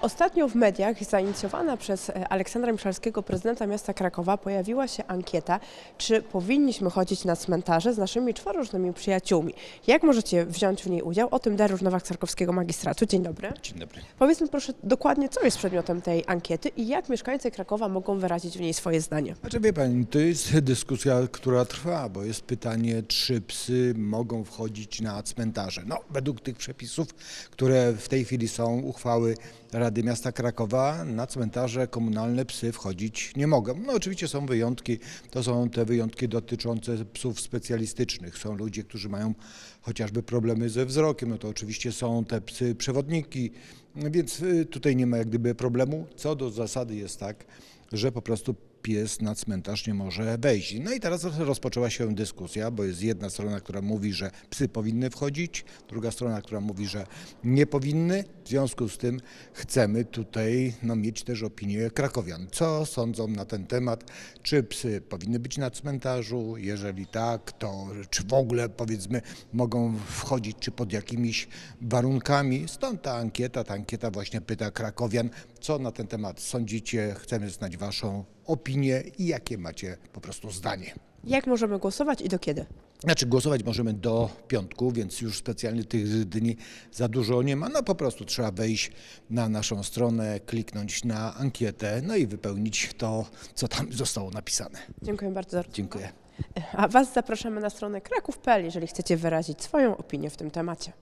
Ostatnio w mediach zainicjowana przez e, Aleksandra Miszalskiego, prezydenta miasta Krakowa, pojawiła się ankieta, czy powinniśmy chodzić na cmentarze z naszymi czworożnymi przyjaciółmi. Jak możecie wziąć w niej udział? O tym Dariusz Nowak-Sarkowskiego Magistratu. Dzień dobry. Dzień dobry. Powiedzmy proszę dokładnie, co jest przedmiotem tej ankiety i jak mieszkańcy Krakowa mogą wyrazić w niej swoje zdanie. Znaczy wie pani, to jest dyskusja, która trwa, bo jest pytanie, czy psy mogą wchodzić na cmentarze. No, według tych przepisów, które w tej chwili są, uchwały Rady Miasta Krakowa, na cmentarze komunalne psy wchodzić nie mogą. No oczywiście są wyjątki, to są te wyjątki dotyczące psów specjalistycznych. Są ludzie, którzy mają chociażby problemy ze wzrokiem, no to oczywiście są te psy przewodniki, więc y, tutaj nie ma jak gdyby problemu. Co do zasady jest tak, że po prostu pies na cmentarz nie może wejść. No i teraz rozpoczęła się dyskusja, bo jest jedna strona, która mówi, że psy powinny wchodzić, druga strona, która mówi, że nie powinny. W związku z tym chcemy tutaj no, mieć też opinię krakowian. Co sądzą na ten temat? Czy psy powinny być na cmentarzu? Jeżeli tak, to czy w ogóle powiedzmy mogą wchodzić, czy pod jakimiś warunkami? Stąd ta ankieta, ta ankieta właśnie pyta krakowian, co na ten temat sądzicie, chcemy znać waszą opinię i jakie macie po prostu zdanie. Jak możemy głosować i do kiedy? Znaczy głosować możemy do piątku, więc już specjalnie tych dni za dużo nie ma. No po prostu trzeba wejść na naszą stronę, kliknąć na ankietę, no i wypełnić to, co tam zostało napisane. Dziękuję bardzo. Dziękuję. A Was zapraszamy na stronę kraków.pl, jeżeli chcecie wyrazić swoją opinię w tym temacie.